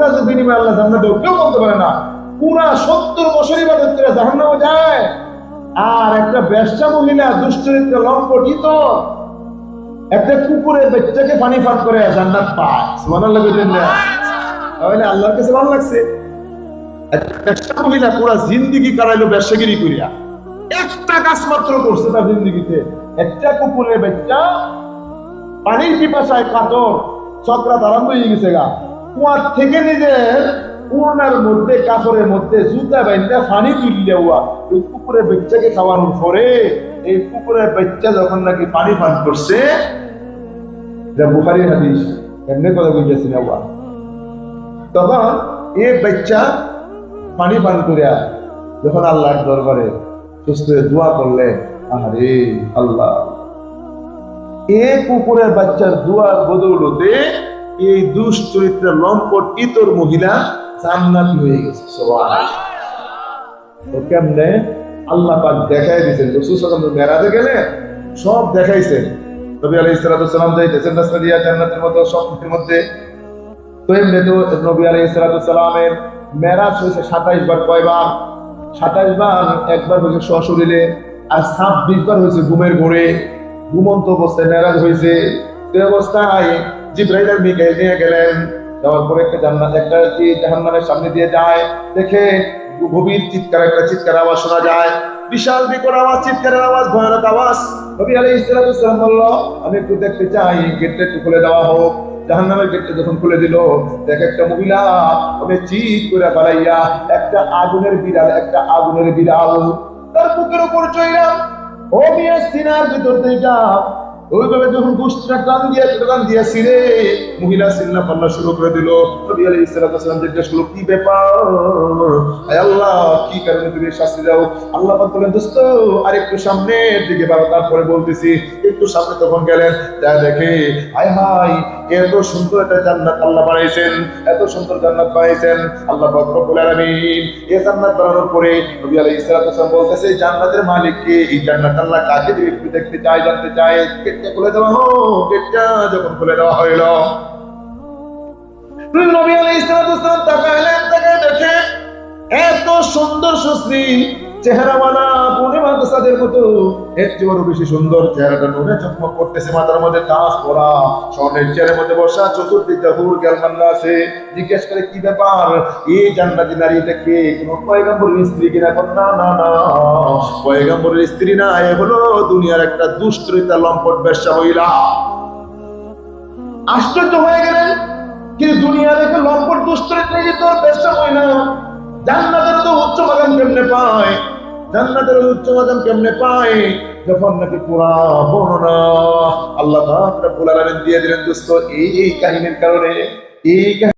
কাজের বিনিময়ে আল্লাহ জান্নাত কেউ বলতে পারে না। পুরা সত্তর বছর ইবাদত করে জাহান্নামে যায়। আর একটা ব্যবসা মহিলা, দুশ্চরিত্র লম্পটিত, একটা কুকুরের বাচ্চাকে পানি পান করে জান্নাত পায়। সুবহানাল্লাহ বলেন তাহলে আল্লাহর কাছে ভালো লাগছে। একটা মহিলা পুরা জিন্দিগি কাটাইলো ব্যবসাগিরি করিয়া। একটা কাজ মাত্র করছে তার জিন্দিগিতে। একটা কুকুরের বাচ্চা, পানির পিপাসায় কাতর, চক্রাত আরম্ভ হয়ে গেছে গা। কুয়ার থেকে নিজের উড়নার মধ্যে, কাপড়ের মধ্যে জুতা বাইন্দা পানি তুললে উয়া ওই কুকুরের বাচ্চাকে খাওয়ানোর পরে এই কুকুরের বাচ্চা যখন নাকি পানি পান করছে যা বুখারির হাদিস, এমনি কথা বুঝেছি না উয়া তখন এই বাচ্চা পানি পান করিয়া যখন আল্লাহর দরবারে সুস্থ দোয়া করলে আরে আল্লাহ। এ কুকুরের বাচ্চার দুয়ার বদৌলতে এই দুশ্চরিত্রের লম্পট ইতর মহিলা জান্নাতি হয়ে গেছে। তো কেমনে? আল্লাহ পাক দেখাই দিয়েছেন, রসুল সাল্লাল্লাহু মেরাজে গেলে সব দেখাইছেন নবী আলাইহিস সালাতু সালাম যাইতেছেন জান্নাতের মধ্যে তো এমনি তো নবী মেরাজ হয়েছে 27 বার কয়বার 27 বার, একবার হয়েছে সশরীরে, আর 26 বার হয়েছে ঘুমের ঘোরে। ঘুমন্ত অবস্থায় মেরাজ হয়েছে। এই অবস্থায় জিব্রাইল আর মিকাইল নিয়ে গেলেন। যাওয়ার পরে একটা জান্নাত একটা জাহান্নামের সামনে দিয়ে যায়, দেখে গভীর চিৎকার, একটা চিৎকার আওয়াজ শোনা যায়। বিশাল বিকট আওয়াজ, চিৎকারের আওয়াজ, ভয়ানক আওয়াজ। নবী আলাইহিস সালাতু সালাম বলল, আমি একটু দেখতে চাই, গেটটা একটু খুলে দেওয়া হোক। জাহান্নামের গেটটা যখন খুলে দিল, দেখ একটা মহিলা, ওকে চিৎ করে বাড়াইয়া একটা আগুনের বিড়াল, একটা আগুনের বিড়াল তার বুকের উপর চইলাম ও মিয়া সিনার ভিতর থেকে ওইভাবে যখন গোষ্ঠীরা টান টান মহিলা পাল্লা শুরু করে দিল। নবী আলী ইসলাম জিজ্ঞেস করল, কি ব্যাপার? আল্লাহ, কি কারণে তুমি শাস্তি দাও? আল্লাহ বলেন দোস্ত আর একটু সামনের দিকে তারপরে বলতেছি, একটু সামনে তখন গেলেন। যা দেখে, আয় হায় এত সুন্দর একটা জান্নাত আল্লাহ বানাইছেন, এত সুন্দর জান্নাত বানাইছেন, আল্লাহ রব্বুল আলামিন। এই জান্নাত বানানোর পরে নবী আলাইহিস বলতেছে জান্নাতের মালিক কে এই জান্নাত আল্লাহ কাকে দিবে একটু দেখতে চাই, জানতে চাই। গেটটা খুলে গেটটা যখন খুলে দেওয়া হইল, নবী আলাইহিস তাকে দেখে এত সুন্দর সুশ্রী, চেহারাওয়ালা পূর্ণিমা প্রসাদের মতো। এর চেয়েও বেশি সুন্দর চেহারাটা নুরে চকমক করতেছে মাথার মধ্যে তাস পরা। স্বর্ণের চেয়ারের মধ্যে বসা চতুর্দিকে হুর গেলমান্না আছে। জিজ্ঞেস করে, কি ব্যাপার? এই জান্নাতি নারীটা কে? কোন পয়গম্বরের স্ত্রী কিনা, না না না। পয়গম্বরের স্ত্রী না, এ হলো দুনিয়ার একটা দুষ্টরিতা লম্পট ব্যবসা মহিলা। আশ্চর্য হয়ে গেলেন কিন্তু দুনিয়ার একটা লম্পট দুষ্টরিতা তোর ব্যবসা হয় না। জান্নাতের তো উচ্চ বাগান কেমনে পায়? জান্নাতের উচ্চ মাজাম কেমনে পায়? যখন নাকি পুরা বর্ণনা আল্লাহ রব্বুল আলামিন দিয়ে দিলেন, দোস্ত, এই এই কাহিনীর কারণে, এই